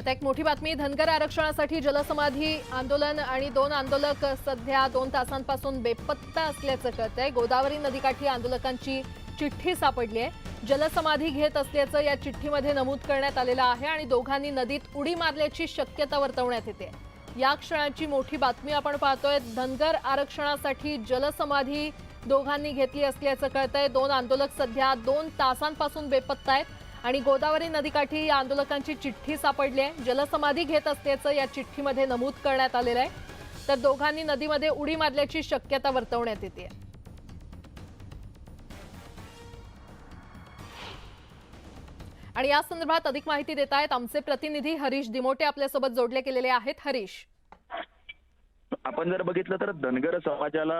आता एक मोठी बातमी धनगर आरक्षणासाठी जलसमाधी आंदोलन आणि दोन आंदोलक सध्या दोन तासांपासून बेपत्ता असल्याचं कळतंय. गोदावरी नदीकाठी आंदोलकांची चिठ्ठी सापडली आहे जलसमाधी घेत असल्याचं या चिठ्ठीमध्ये नमूद करण्यात आलेलं आहे आणि दोघांनी नदीत उडी मारल्याची शक्यता वर्तवण्यात येते. या क्षणाची मोठी बातमी आपण पाहतोय धनगर आरक्षणासाठी जलसमाधी दोघांनी घेतली असल्याचं कळतंय. दोन आंदोलक सध्या दोन तासांपासून बेपत्ता आहेत. आणि गोदावरी नदीकाठी या आंदोलकांची चिठ्ठी सापडली आहे. जलसमाधी घेत असल्याचं या चिठ्ठीमध्ये नमूद करण्यात आलेलं आहे. तर दोघांनी नदीमध्ये उडी मारल्याची शक्यता वर्तवण्यात येते. आणि या संदर्भात अधिक माहिती देत आहेत आमचे प्रतिनिधी हरीश दिमोटे आपल्यासोबत जोडले गेलेले आहेत. हरीश. आपण जर बघितलं तर धनगर समाजाला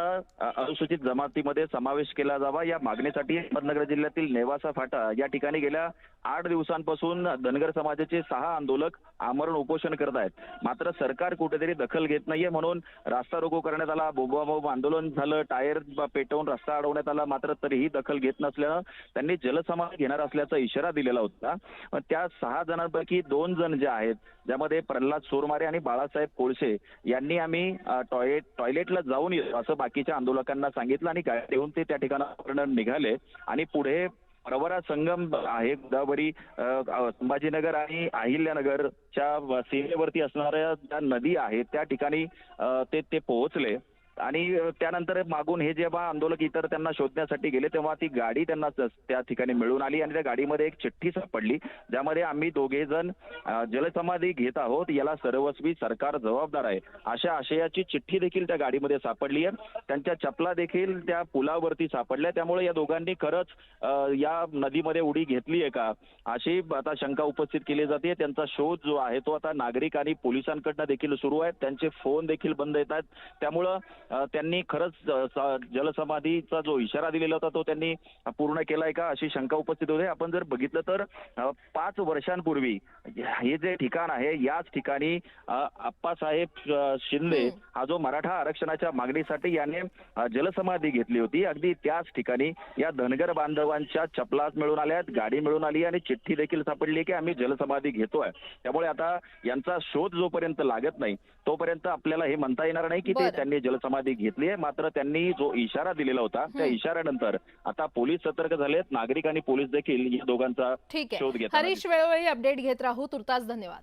अनुसूचित जमातीमध्ये समावेश केला जावा. या मागणीसाठी अहमदनगर जिल्ह्यातील नेवासा फाटा या ठिकाणी गेल्या आठ दिवसांपासून धनगर समाजाचे सहा आंदोलक आमरण उपोषण करत आहेत. मात्र सरकार कुठेतरी दखल घेत नाहीये म्हणून रास्ता रोको करण्यात आला. बोबाबोब आंदोलन झालं. टायर पेटवून रस्ता अडवण्यात आला. मात्र तरीही दखल घेत नसल्यानं त्यांनी जलसमाधी घेणार असल्याचा इशारा दिलेला होता. त्या सहा जणांपैकी दोन जण जे आहेत ज्यामध्ये प्रल्हाद सोरमारे आणि बाळासाहेब कोळसे यांनी आम्ही टॉयलेट टॉयलेटला जाऊन येतो असं बाकीच्या आंदोलकांना सांगितलं आणि गाडी देऊन ते त्या ठिकाणावरून निघाले. आणि पुढे प्रवरा संगम आहे गोदावरी संभाजीनगर आणि अहिल्यानगरच्या सीमेवरती असणाऱ्या ज्या नदी आहेत त्या ठिकाणी ते ते पोहोचले. आणि त्यानंतर मागून हे जेव्हा आंदोलक इतर त्यांना शोधण्यासाठी गेले तेव्हा ती गाडी त्यांना त्या ठिकाणी मिळून आली आणि त्या गाडीमध्ये एक चिठ्ठी सापडली ज्यामध्ये आम्ही दोघे जण जलसमाधी घेत आहोत याला सर्वस्वी सरकार जबाबदार आहे. अशा आशयाची चिठ्ठी देखील त्या गाडीमध्ये सापडली आहे. त्यांच्या चपला देखील त्या पुलावरती सापडल्या. त्यामुळे या दोघांनी खरंच या नदीमध्ये उडी घेतली आहे का? अशी आता शंका उपस्थित केली जाते. त्यांचा शोध जो आहे तो आता नागरिक आणि पोलिसांकडनं देखील सुरू आहे. त्यांचे फोन देखील बंद येत आहेत. त्यामुळं त्यांनी खरंच जलसमाधीचा जो इशारा दिलेला होता तो त्यांनी पूर्ण केलाय का अशी शंका उपस्थित होते आपण जर बघितलं तर पाच वर्षांपूर्वी हे जे ठिकाण आहे याच ठिकाणी आप्पासाहेब शिंदे. हा जो मराठा आरक्षणाच्या मागणीसाठी याने जलसमाधी घेतली होती अगदी त्याच ठिकाणी या धनगर बांधवांच्या चपला मिळून आल्यात गाडी मिळून आली आणि चिठ्ठी देखील सापडली की आम्ही जलसमाधी घेतोय त्यामुळे आता यांचा शोध जोपर्यंत लागत नाही तोपर्यंत आपल्याला हे म्हणता येणार नाही की ते. त्यांनी जलसमाधी घेतली आहे मात्र त्यांनी जो इशारा दिलेला होता त्या. इशाऱ्यानंतर आता पोलीस सतर्क झालेत नागरिक आणि पोलीस देखील या दोघांचा ठीक शोध आहे घेताना हरीश वेळोवेळी अपडेट घेत राहू तुर्तास धन्यवाद